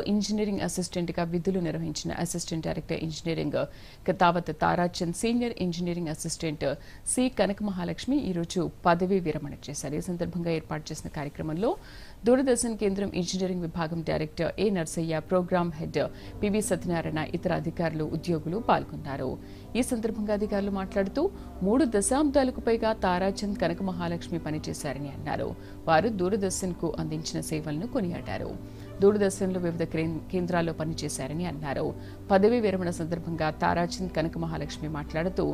Engineering అసిస్టెంట్గా విధులు నిర్వహించిన assistant director engineering Kathavath Tarachand senior engineering assistant C. Kanaka Mahalakshmi ఈరోజు పదవీ విరమణ చేశారు. ఈ సందర్భంగా ఏర్పాటు చేసిన కార్యక్రమంలో దూరదర్శన్ కేంద్రం ఇంజనీరింగ్ విభాగం director A. Narsaiah program head PV Satyanarayana ఇతర అధికారులు ఉద్యోగులు పాల్గొన్నారు. ఈ సందర్భంగా అధికారులు మాట్లాడుతూ మూడు దశాబ్దాలకు పైగా తారాచంద్ కనక మహాలక్ష్మి పనిచేశారని అన్నారు. వారు దూరదర్శన్కు అందించిన సేవలను కొనియాడారు. దూరదర్శన్లో వివిధ కేంద్రాల్లో పనిచేశారని అన్నారు. పదవీ విరమణ సందర్భంగా తారాచంద్ కనక మహాలక్ష్మి మాట్లాడుతూ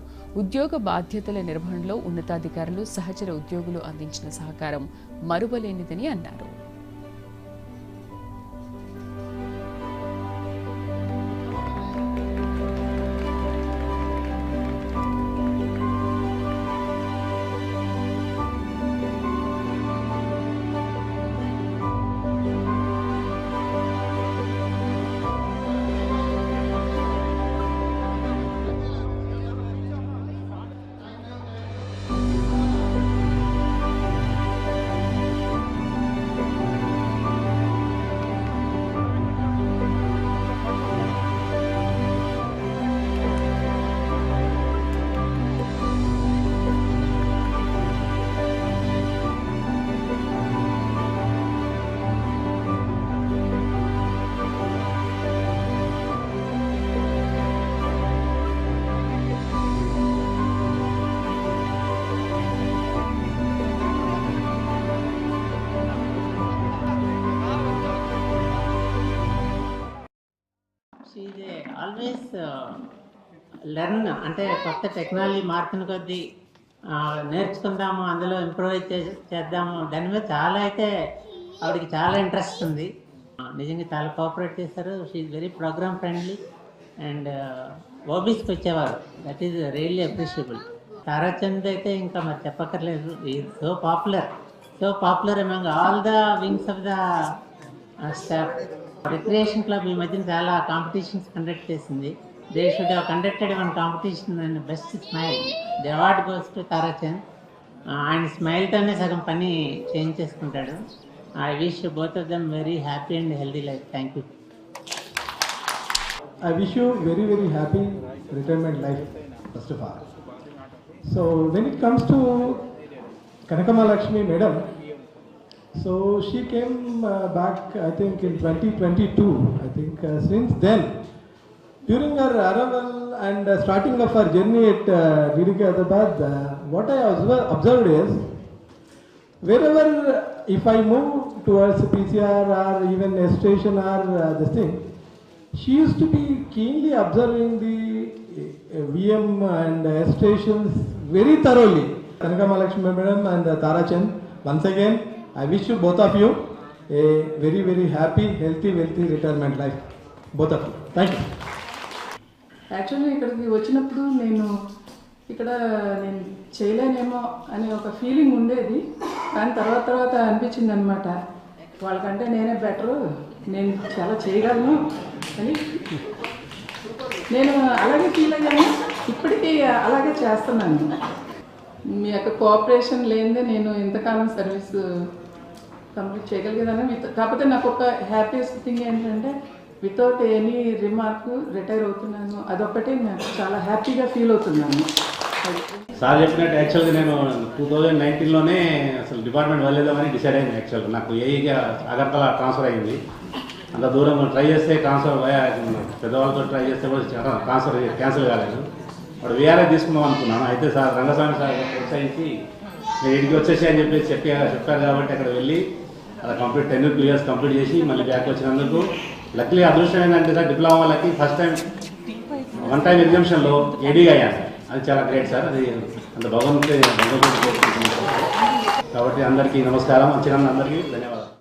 ఉద్యోగ బాధ్యతల నిర్వహణలో ఉన్నతాధికారులు సహచర ఉద్యోగులు అందించిన సహకారం మరువలేనిదని అన్నారు. ఇది ఆల్వేస్ లెర్న్ uh, అంటే కొత్త టెక్నాలజీ మారుతున్న కొద్దీ నేర్చుకుందాము అందులో ఇంప్రూవ్ చేద్దాము. దాని మీద చాలా అయితే ఆవిడకి చాలా ఇంట్రెస్ట్ ఉంది. నిజంగా చాలా కోఆపరేట్ చేశారు. She very program friendly and ఓబీస్కి వచ్చేవారు. That is really appreciable Tarachand అయితే ఇంకా మరి చెప్పక్కర్లేదు. ఈ so popular so popular among all the wings of the staff recreation club ఈ మధ్యన చాలా కాంపిటీషన్స్ కండక్ట్ చేసింది. They should have conducted one competition and best smile the award goes to Tarachand ఆయన స్మైల్తోనే సగం పని చేయించేసుకుంటాడు I wish both of them very happy and healthy life thank you I wish you very very happy retirement life first of all so when it comes to Kanakamalakshmi madam so she came uh, back I think in 2022. I think uh, since then, during her arrival and uh, starting of her journey at uh, Hyderabad, uh, what I observed is wherever if I move towards PCR or even a station or uh, this thing, she used to be keenly observing the uh, VM and uh, stations very thoroughly. Kanakama Lakshmi madam and uh, Tara Chand, once again, I wish you both of you a very very happy, healthy, wealthy retirement life. Both of you. Thank you. Actually ఇక్కడికి వచ్చినప్పుడు నేను ఇక్కడ నేను చేయలేనేమో అనే ఒక feeling ఉండేది కానీ తర్వాత తర్వాత అనిపించింది అనమాట వాళ్ళకంటే నేనే బెటరు నేను చాలా చేయగలను అని నేను అలాగే ఫీల్ అయ్యాను ఇప్పటికీ అలాగే చేస్తున్నాను మీ యొక్క కోఆపరేషన్ లేనిదే నేను ఇంతకాలం సర్వీస్ కంప్లీట్ చేయగలిగేదాన్ని విత్ కాకపోతే నాకు ఒక హ్యాపీయెస్ట్ థింగ్ ఏంటంటే వితౌట్ ఎనీ రిమార్క్ రిటైర్ అవుతున్నాను. అదొకటి నాకు చాలా హ్యాపీగా ఫీల్ అవుతున్నాను. సార్ చెప్పినట్టు యాక్చువల్గా నేను టూ థౌజండ్ నైన్టీన్లోనే అసలు డిపార్ట్మెంట్ వెళ్ళేదామని డిసైడ్ అయింది యాక్చువల్గా నాకు ఏఈగా అగర్తల ట్రాన్స్ఫర్ అయింది. అంత దూరం ట్రై చేస్తే ట్రాన్స్ఫర్ పెద్దవాళ్ళతో ట్రై చేస్తే కూడా ట్రాన్స్ఫర్ క్యాన్సిల్ కాలేదు. వాడు వేరే తీసుకుందాం అనుకున్నాను. అయితే సార్ రంగస్వామి సార్ ప్రోత్సహించి నేను ఇంటికి వచ్చేసి అని చెప్పేసి చెప్పి చెప్పారు కాబట్టి అక్కడ వెళ్ళి అలా complete ten two years complete చేసి మళ్ళీ బ్యాక్ వచ్చినందుకు లక్లీ అదృష్టం ఏంటంటే సార్ డిప్లొమా వాళ్ళకి ఫస్ట్ టైం వన్ టైం ఎగ్జామ్షన్లో ఏడీగా అయ్యాను. అది చాలా గ్రేట్ సార్. అది అంత భగవంతుడి కోరుకుంటున్నాను కాబట్టి అందరికీ నమస్కారం. వచ్చినందుకు అందరికీ ధన్యవాదాలు.